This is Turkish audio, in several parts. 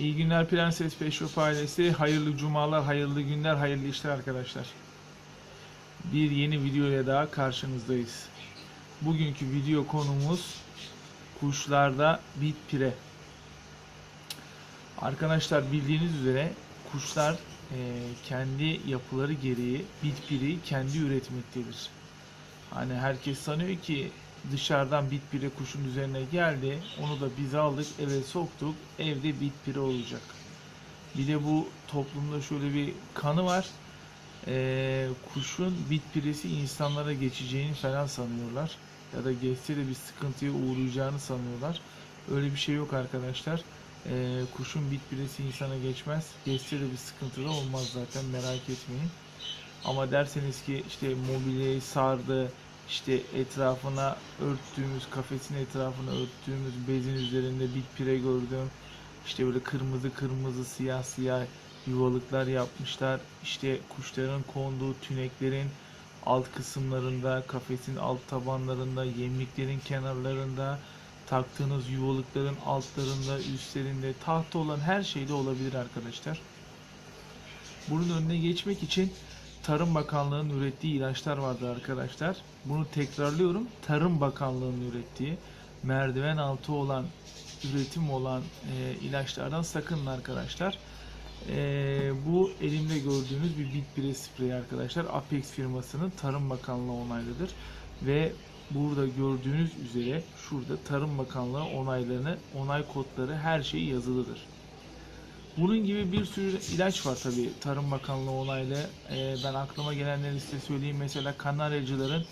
İyi günler Prenses Peşruf ailesi. Hayırlı cumalar, hayırlı günler, hayırlı işler arkadaşlar. Bir yeni video ile daha karşınızdayız. Bugünkü video konumuz kuşlarda bit pire. Arkadaşlar bildiğiniz üzere kuşlar e, kendi yapıları gereği bit pireyi kendi üretmektedir. Hani herkes sanıyor ki dışarıdan bit pire kuşun üzerine geldi. Onu da biz aldık eve soktuk. Evde bit pire olacak. Bir de bu toplumda şöyle bir kanı var. Ee, kuşun bit piresi insanlara geçeceğini falan sanıyorlar. Ya da geçse de bir sıkıntıya uğrayacağını sanıyorlar. Öyle bir şey yok arkadaşlar. Ee, kuşun bit piresi insana geçmez. Geçse de bir sıkıntı da olmaz zaten merak etmeyin. Ama derseniz ki işte mobilyayı sardı, işte etrafına örttüğümüz, kafesin etrafına örttüğümüz bezin üzerinde bit pire gördüm. İşte böyle kırmızı kırmızı, siyah siyah yuvalıklar yapmışlar. İşte kuşların konduğu tüneklerin alt kısımlarında, kafesin alt tabanlarında, yemliklerin kenarlarında, taktığınız yuvalıkların altlarında, üstlerinde, tahta olan her şeyde olabilir arkadaşlar. Bunun önüne geçmek için Tarım Bakanlığı'nın ürettiği ilaçlar vardı arkadaşlar. Bunu tekrarlıyorum. Tarım Bakanlığı'nın ürettiği merdiven altı olan üretim olan e, ilaçlardan sakının arkadaşlar. E, bu elimde gördüğünüz bir bit pire spreyi arkadaşlar. Apex firmasının Tarım Bakanlığı onaylıdır. Ve burada gördüğünüz üzere şurada Tarım Bakanlığı onaylarını, onay kodları her şey yazılıdır. Bunun gibi bir sürü ilaç var tabi Tarım Bakanlığı onaylı. Ee, ben aklıma gelenleri size söyleyeyim. Mesela kanaryacıların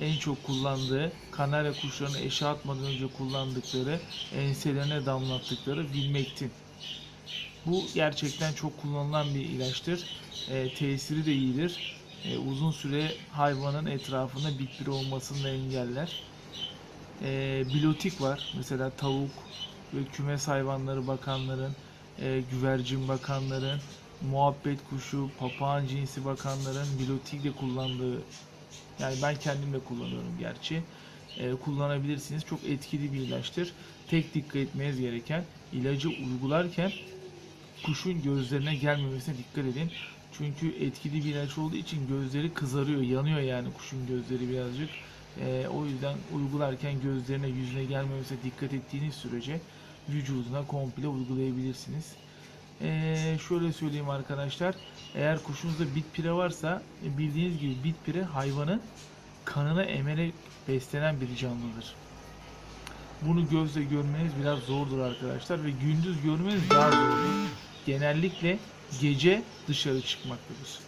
en çok kullandığı, kanarya kuşlarını eşe atmadan önce kullandıkları, enselerine damlattıkları Bilmektin. Bu gerçekten çok kullanılan bir ilaçtır. Ee, tesiri de iyidir. Ee, uzun süre hayvanın etrafında bitpiri olmasını engeller. Ee, bilotik var. Mesela tavuk ve kümes hayvanları bakanların e, güvercin bakanların, muhabbet kuşu, papağan cinsi bakanların bilotikle kullandığı, yani ben kendim de kullanıyorum gerçi, e, kullanabilirsiniz. Çok etkili bir ilaçtır. Tek dikkat etmeniz gereken ilacı uygularken kuşun gözlerine gelmemesine dikkat edin. Çünkü etkili bir ilaç olduğu için gözleri kızarıyor, yanıyor yani kuşun gözleri birazcık. E, o yüzden uygularken gözlerine, yüzüne gelmemesine dikkat ettiğiniz sürece vücuduna komple uygulayabilirsiniz. Ee, şöyle söyleyeyim arkadaşlar. Eğer kuşunuzda bit pire varsa e, bildiğiniz gibi bit pire hayvanın kanını emerek beslenen bir canlıdır. Bunu gözle görmeniz biraz zordur arkadaşlar ve gündüz görmeniz daha zordur. Genellikle gece dışarı çıkmaktadır.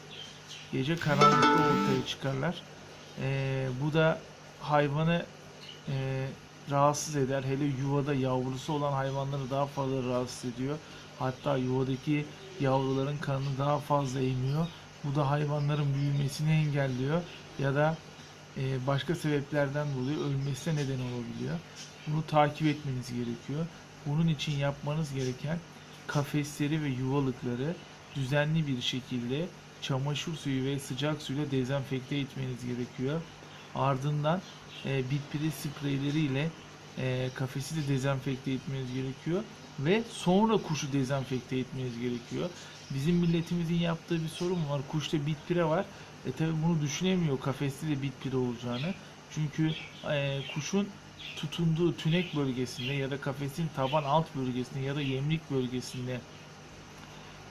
Gece karanlıkta ortaya çıkarlar. Ee, bu da hayvanı e, rahatsız eder. Hele yuvada yavrusu olan hayvanları daha fazla rahatsız ediyor. Hatta yuvadaki yavruların kanını daha fazla emiyor. Bu da hayvanların büyümesini engelliyor ya da e, başka sebeplerden dolayı ölmesine neden olabiliyor. Bunu takip etmeniz gerekiyor. Bunun için yapmanız gereken kafesleri ve yuvalıkları düzenli bir şekilde çamaşır suyu ve sıcak suyla dezenfekte etmeniz gerekiyor. Ardından e, bitpiri spreyleriyle e, kafesi de dezenfekte etmeniz gerekiyor ve sonra kuşu dezenfekte etmeniz gerekiyor. Bizim milletimizin yaptığı bir sorun var. Kuşta bitpire var. E tabi bunu düşünemiyor kafeste de bitpire olacağını. Çünkü e, kuşun tutunduğu tünek bölgesinde ya da kafesin taban alt bölgesinde ya da yemlik bölgesinde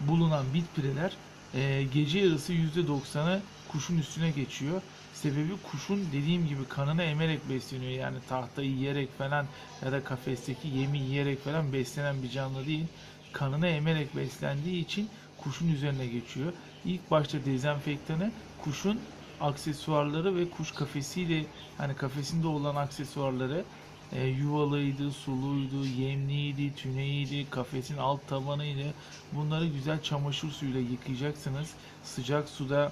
bulunan bitpireler e, gece yarısı %90'ı kuşun üstüne geçiyor. Sebebi kuşun dediğim gibi kanını emerek besleniyor. Yani tahtayı yiyerek falan ya da kafesteki yemi yiyerek falan beslenen bir canlı değil. Kanını emerek beslendiği için kuşun üzerine geçiyor. İlk başta dezenfektanı kuşun aksesuarları ve kuş kafesiyle hani kafesinde olan aksesuarları e, yuvalıydı, suluydu, yemliydi, tüneğiydi, kafesin alt tabanıydı. Bunları güzel çamaşır suyuyla yıkayacaksınız. Sıcak suda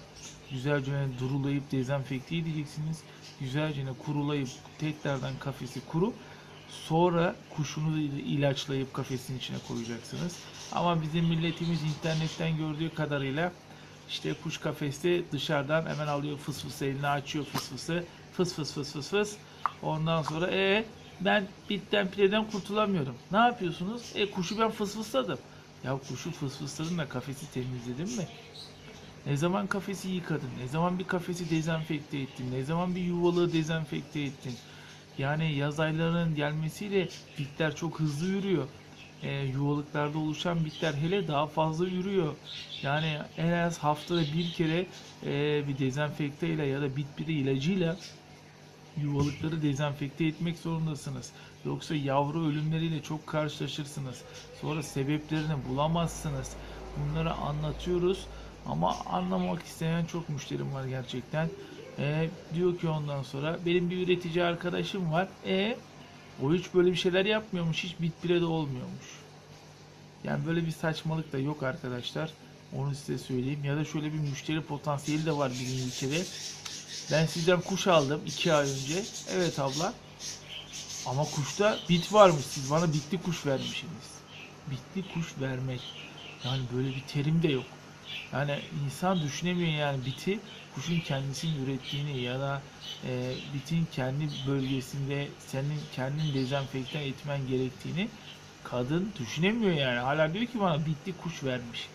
güzelce durulayıp dezenfekte edeceksiniz. Güzelce kurulayıp tekrardan kafesi kurup sonra kuşunu ilaçlayıp kafesin içine koyacaksınız. Ama bizim milletimiz internetten gördüğü kadarıyla işte kuş kafeste dışarıdan hemen alıyor fıs fıs elini açıyor fıs fısı fıs fıs fıs fıs fıs ondan sonra e ben bitten pireden kurtulamıyorum. Ne yapıyorsunuz? E kuşu ben fıs fısladım. Ya kuşu fısfısladın da kafesi temizledin mi? Ne zaman kafesi yıkadın? Ne zaman bir kafesi dezenfekte ettin? Ne zaman bir yuvalığı dezenfekte ettin? Yani yaz aylarının gelmesiyle bitler çok hızlı yürüyor. Ee, yuvalıklarda oluşan bitler hele daha fazla yürüyor. Yani en az haftada bir kere e, bir dezenfekte ile ya da bit biri ilacıyla yuvalıkları dezenfekte etmek zorundasınız. Yoksa yavru ölümleriyle çok karşılaşırsınız. Sonra sebeplerini bulamazsınız. Bunları anlatıyoruz ama anlamak isteyen çok müşterim var gerçekten. E, diyor ki ondan sonra benim bir üretici arkadaşım var. E o hiç böyle bir şeyler yapmıyormuş. Hiç bit bire de olmuyormuş. Yani böyle bir saçmalık da yok arkadaşlar. Onu size söyleyeyim. Ya da şöyle bir müşteri potansiyeli de var bizim ülkede. Ben sizden kuş aldım 2 ay önce. Evet abla. Ama kuşta bit varmış. Siz bana bitli kuş vermişsiniz. Bitli kuş vermek. Yani böyle bir terim de yok. Yani insan düşünemiyor yani biti kuşun kendisinin ürettiğini ya da e, bitin kendi bölgesinde senin kendin dezenfekte etmen gerektiğini kadın düşünemiyor yani. Hala diyor ki bana bitli kuş vermiş.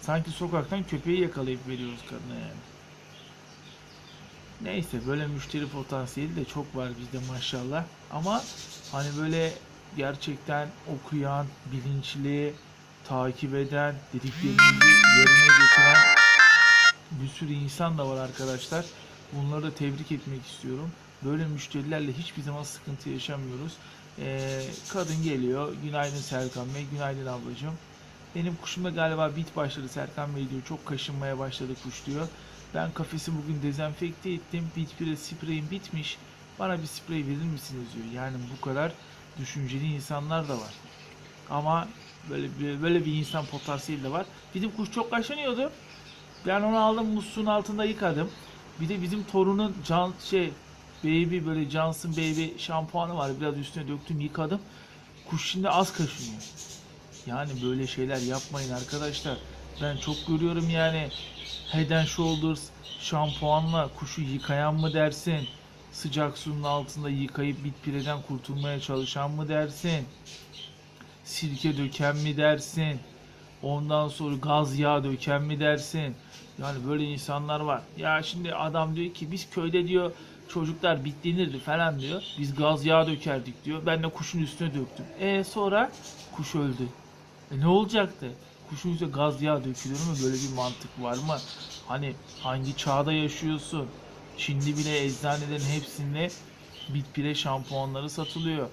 Sanki sokaktan köpeği yakalayıp veriyoruz kadına yani. Neyse böyle müşteri potansiyeli de çok var bizde maşallah. Ama hani böyle gerçekten okuyan, bilinçli, takip eden, dediklerimizi yerine getiren bir sürü insan da var arkadaşlar. Bunları da tebrik etmek istiyorum. Böyle müşterilerle hiçbir zaman sıkıntı yaşamıyoruz. Ee, kadın geliyor. Günaydın Serkan Bey, günaydın ablacığım. Benim kuşumda galiba bit başladı Serkan Bey diyor. Çok kaşınmaya başladı kuş diyor. Ben kafesi bugün dezenfekte ettim. Bit bire spreyim bitmiş. Bana bir sprey verir misiniz diyor. Yani bu kadar düşünceli insanlar da var. Ama böyle bir, böyle bir insan potansiyeli de var. Bizim kuş çok kaşınıyordu. Ben onu aldım musluğun altında yıkadım. Bir de bizim torunun can şey baby böyle Johnson baby şampuanı var. Biraz üstüne döktüm yıkadım. Kuş şimdi az kaşınıyor. Yani böyle şeyler yapmayın arkadaşlar. Ben çok görüyorum yani Head and Shoulders şampuanla kuşu yıkayan mı dersin? Sıcak suyun altında yıkayıp bit pireden kurtulmaya çalışan mı dersin? Sirke döken mi dersin? Ondan sonra gaz yağı döken mi dersin? Yani böyle insanlar var. Ya şimdi adam diyor ki biz köyde diyor çocuklar bitlenirdi falan diyor. Biz gaz yağı dökerdik diyor. Ben de kuşun üstüne döktüm. E sonra kuş öldü. E ne olacaktı? Kuşun üstüne gaz yağı dökülür mü? Böyle bir mantık var mı? Hani hangi çağda yaşıyorsun? Şimdi bile eczanelerin hepsinde bit pire şampuanları satılıyor.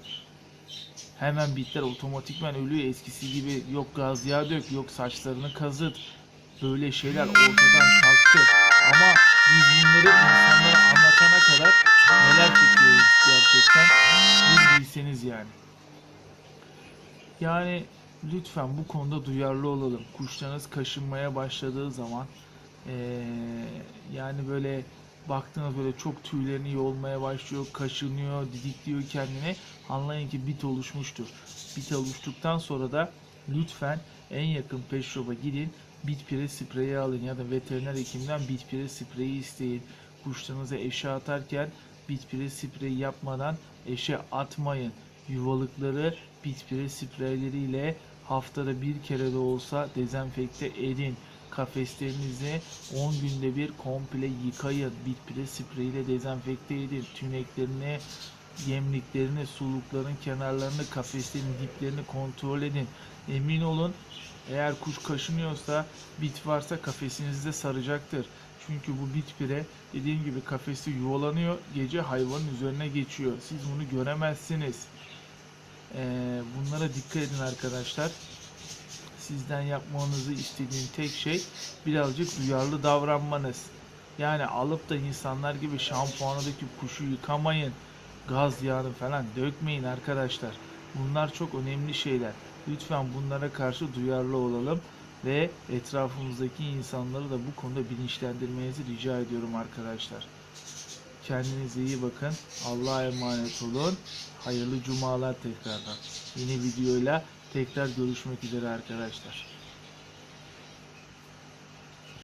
Hemen bitler otomatikman ölüyor eskisi gibi yok gaz yağı dök yok saçlarını kazıt. Böyle şeyler ortadan kalktı. Ama biz bunları insanlara anlatana kadar neler çekiyoruz gerçekten bir bilseniz yani. Yani lütfen bu konuda duyarlı olalım. Kuşlarınız kaşınmaya başladığı zaman eee, yani böyle baktığınız böyle çok tüylerini yolmaya başlıyor, kaşınıyor, didikliyor kendini. Anlayın ki bit oluşmuştur. Bit oluştuktan sonra da lütfen en yakın pet shop'a gidin. Bit pire spreyi alın ya da veteriner hekimden bit pire spreyi isteyin. Kuşlarınıza eşe atarken bit pire spreyi yapmadan eşe atmayın. Yuvalıkları bit pire spreyleriyle haftada bir kere de olsa dezenfekte edin. Kafeslerinizi 10 günde bir komple yıkayın. Bit pire spreyiyle dezenfekte edin. Tüneklerini, yemliklerini, sulukların kenarlarını, kafeslerin diplerini kontrol edin. Emin olun eğer kuş kaşınıyorsa bit varsa kafesinizde saracaktır. Çünkü bu bit pire dediğim gibi kafesi yuvalanıyor. Gece hayvanın üzerine geçiyor. Siz bunu göremezsiniz. Ee, bunlara dikkat edin arkadaşlar. Sizden yapmanızı istediğim tek şey birazcık duyarlı davranmanız. Yani alıp da insanlar gibi şampuanı döküp kuşu yıkamayın. Gaz yağını falan dökmeyin arkadaşlar. Bunlar çok önemli şeyler. Lütfen bunlara karşı duyarlı olalım ve etrafımızdaki insanları da bu konuda bilinçlendirmenizi rica ediyorum arkadaşlar. Kendinize iyi bakın. Allah'a emanet olun. Hayırlı cumalar tekrardan. Yeni videoyla tekrar görüşmek üzere arkadaşlar.